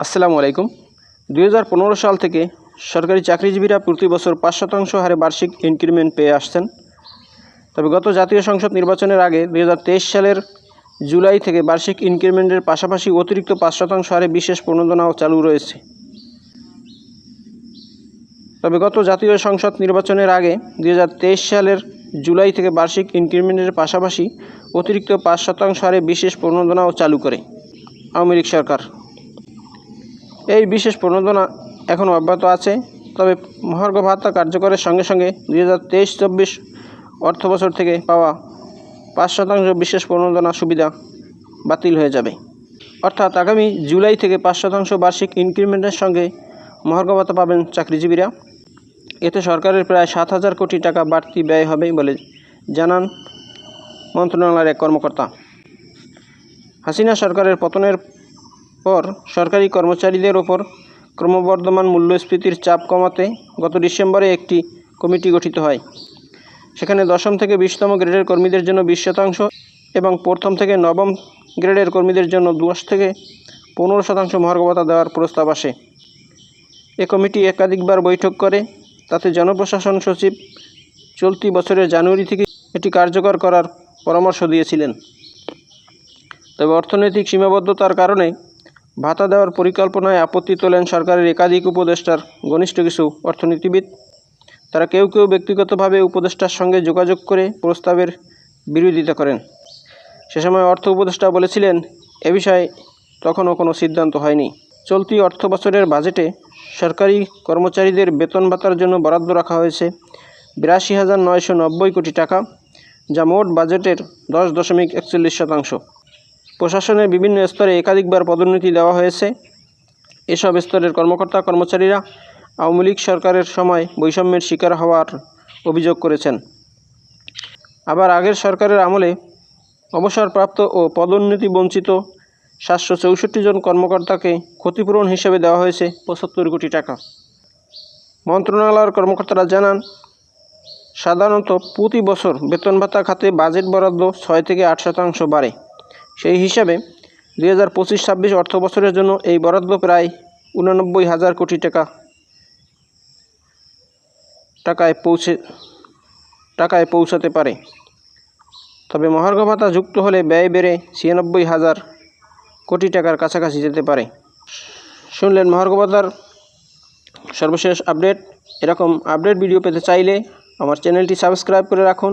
আসসালামু আলাইকুম। দুই হাজার পনেরো সাল থেকে সরকারি চাকরিজীবীরা প্রতি বছর পাঁচ শতাংশ হারে বার্ষিক ইনক্রিমেন্ট পেয়ে আসছেন। তবে গত জাতীয় সংসদ নির্বাচনের আগে দু হাজার তেইশ সালের জুলাই থেকে বার্ষিক ইনক্রিমেন্টের পাশাপাশি অতিরিক্ত পাঁচ শতাংশ হারে বিশেষ প্রণোদনাও চালু রয়েছে। তবে গত জাতীয় সংসদ নির্বাচনের আগে দুই হাজার তেইশ সালের জুলাই থেকে বার্ষিক ইনক্রিমেন্টের পাশাপাশি অতিরিক্ত পাঁচ শতাংশ হারে বিশেষ প্রণোদনাও চালু করে। আওয়ামী লীগ সরকার এই বিশেষ প্রণোদনা এখনও অব্যাহত আছে। তবে মহার্ঘ ভাতা কার্যকরের সঙ্গে সঙ্গে দুই হাজার তেইশ চব্বিশ অর্থ বছর থেকে পাওয়া পাঁচ শতাংশ বিশেষ প্রণোদনা সুবিধা বাতিল হয়ে যাবে। অর্থাৎ আগামী জুলাই থেকে পাঁচ শতাংশ বার্ষিক ইনক্রিমেন্টের সঙ্গে মহার্ঘ ভাতা পাবেন চাকরিজীবীরা। এতে সরকারের প্রায় সাত হাজার কোটি টাকা বাড়তি ব্যয় হবে বলে জানান মন্ত্রণালয়ের এক কর্মকর্তা। হাসিনা সরকারের পতনের পর সরকারি কর্মচারীদের ওপর ক্রমবর্ধমান মূল্যস্ফীতির চাপ কমাতে গত ডিসেম্বরে একটি কমিটি গঠিত হয়। সেখানে দশম থেকে বিশতম গ্রেডের কর্মীদের জন্য বিশ শতাংশ এবং প্রথম থেকে নবম গ্রেডের কর্মীদের জন্য দশ থেকে পনেরো শতাংশ মহার্ঘ ভাতা দেওয়ার প্রস্তাব আসে। এ কমিটি একাধিকবার বৈঠক করে, তাতে জনপ্রশাসন সচিব চলতি বছরের জানুয়ারি থেকে এটি কার্যকর করার পরামর্শ দিয়েছিলেন। তবে অর্থনৈতিক সীমাবদ্ধতার কারণে ভাতা দেওয়ার পরিকল্পনায় আপত্তি তোলেন সরকারের একাধিক উপদেষ্টার ঘনিষ্ঠ কিছু অর্থনীতিবিদ। তারা কেউ কেউ ব্যক্তিগতভাবে উপদেষ্টার সঙ্গে যোগাযোগ করে প্রস্তাবের বিরোধিতা করেন। সে সময় অর্থ উপদেষ্টা বলেছিলেন, এ বিষয়ে তখনও কোনো সিদ্ধান্ত হয়নি। চলতি অর্থ বছরের বাজেটে সরকারি কর্মচারীদের বেতন ভাতার জন্য বরাদ্দ রাখা হয়েছে বিরাশি হাজার নয়শো নব্বই কোটি টাকা, যা মোট বাজেটের দশ দশমিক একচল্লিশ শতাংশ। প্রশাসনের বিভিন্ন স্তরে একাধিকবার পদোন্নতি দেওয়া হয়েছে। এসব স্তরের কর্মকর্তা, কর্মচারীরা আওয়ামী লীগ সরকারের সময় বৈষম্যের শিকার হওয়ার অভিযোগ করেছেন। আবার আগের সরকারের আমলে অবসরপ্রাপ্ত ও পদোন্নতি বঞ্চিত সাতশো চৌষট্টি জন কর্মকর্তাকে ক্ষতিপূরণ হিসেবে দেওয়া হয়েছে পঁচাত্তর কোটি টাকা। মন্ত্রণালয়ের কর্মকর্তারা জানান, সাধারণত প্রতি বছর বেতন ভাতা খাতে বাজেট বরাদ্দ ছয় থেকে আট শতাংশ বাড়ে। সেই হিসাবে দুই হাজার পঁচিশ ছাব্বিশ অর্থ বছরের জন্য এই বরাদ্দ প্রায় উনানব্বই হাজার কোটি টাকা টাকায় পৌঁছে, টাকায় পৌঁছাতে পারে। তবে মহার্ঘ ভাতা যুক্ত হলে ব্যয় বেড়ে ছিয়ানব্বই হাজার কোটি টাকার কাছাকাছি যেতে পারে। শুনলেন মহার্ঘ ভাতার সর্বশেষ আপডেট। এরকম আপডেট ভিডিও পেতে চাইলে আমার চ্যানেলটি সাবস্ক্রাইব করে রাখুন।